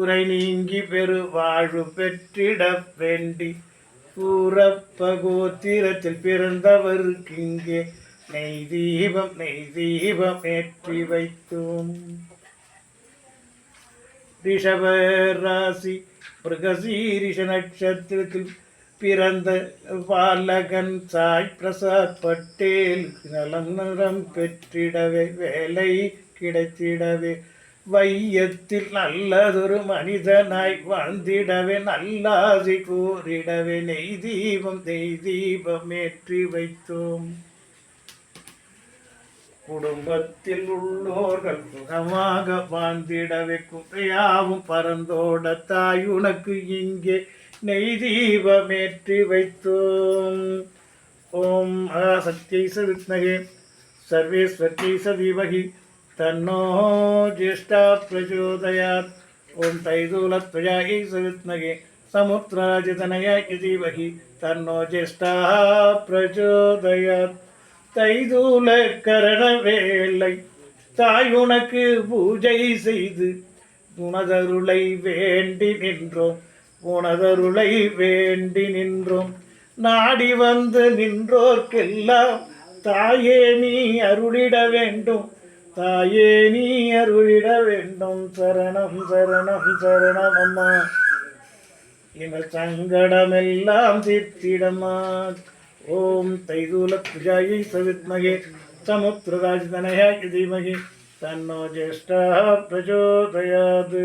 குறை நீங்கி பெரு வாழ்வு பெற்றிட வேண்டி. சூரப்ப கோத்திரத்தில் பிறந்தவருக்கு இங்கே நெய் தீபம் நெய் தீபம் ஏற்றி வைத்தோம். ரிஷப ராசி மிருகசீரிஷ நட்சத்திரத்தில் பிறந்த பாலகன் சாய் பிரசாத் பட்டேல் நலம் நலம் பெற்றிடவே வேலை கிடைத்திடவே. வையத்தில் நல்லதொரு மனிதனாய் வாழ்ந்திடவே நல்லாசி கூறிடவே நெய் தீபம் நெய் தீபம் ஏற்றி வைத்தோம். குடும்பத்தில் உள்ளோர்கள் சுகமாக வாழ்ந்திடவே குறையாவும் பறந்தோட தாய் உனக்கு இங்கே நெய் தீபமேற்றி வைத்தோம். ஓம் ஆசக்தியை சவித்னகே சர்வேஸ்வர்யை சதீமகி தன்னோ ஜேஷ்டா பிரச்சோதயாத் ஓம் தைதூலத்வயாயை சவித்னகே சமுத்ராஜிதனயாய் தீமகி தன்னோ ஜேஷ்டா பிரச்சோதயாத் தைதூல கரண வேலை தாய் உனக்கு பூஜை செய்து உனதருளை வேண்டி நின்றோம் உனதருளை வேண்டி நின்றோம் நாடி வந்து நின்றோர்க்கெல்லாம் தாயே நீ அருளிட வேண்டும் தாயே நீ அருளிட வேண்டும். சரணம் சரணம் சரணம் அம்மா. எங்கள் சங்கடமெல்லாம் தீர்த்திடமா ஓம் தைதூல புஜாயை சவித்மகே சமுத்திரராஜதனயாய் தீமகி. தன்னோ ஜேஷ்டா பிரச்சோதயாது